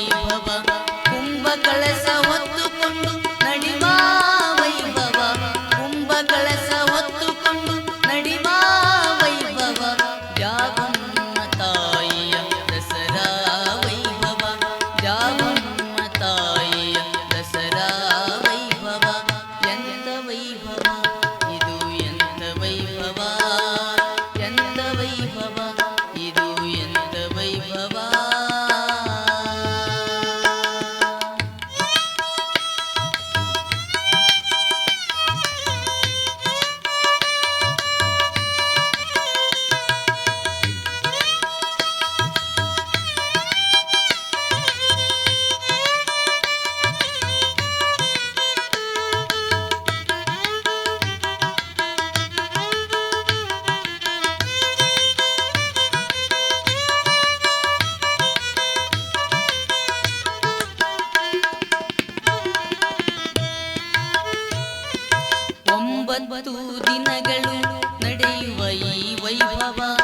ವೈಭವ ಕುಂಭ ಕಳಸ ಹೊತ್ತುಕೊಂಡು वै वैभवा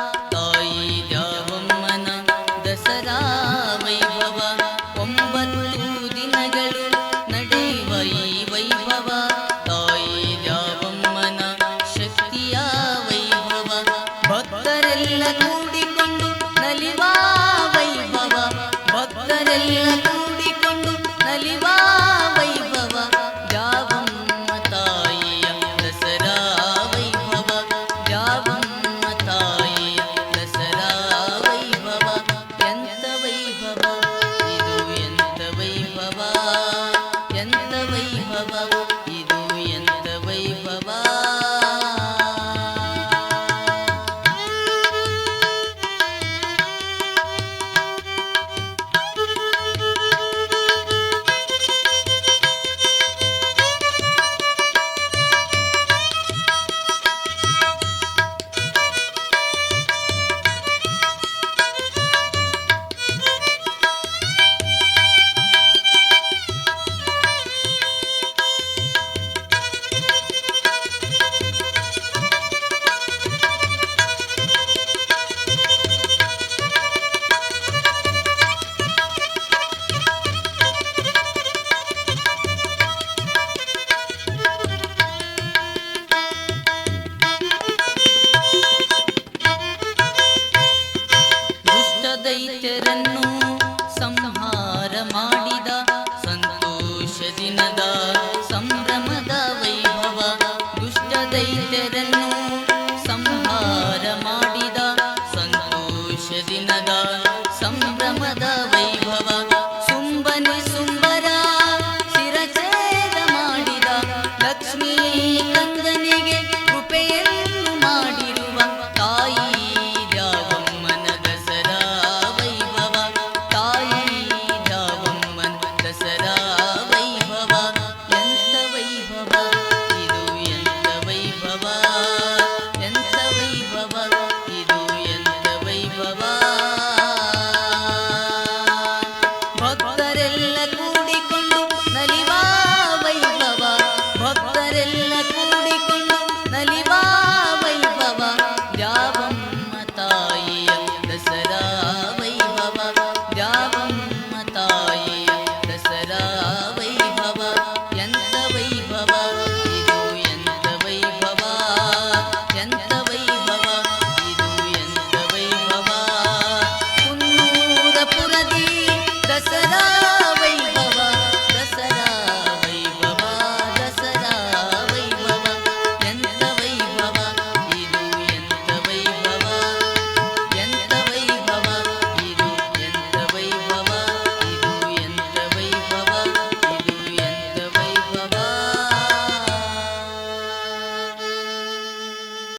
ದೈತ್ಯರನ್ನು ಸಂಹಾರ ಮಾಡಿದ ಸಂತೋಷ ದಿನದ ಸಂಭ್ರಮದ ವೈಭವ ದುಷ್ಟ ದೈತ್ಯರನ್ನು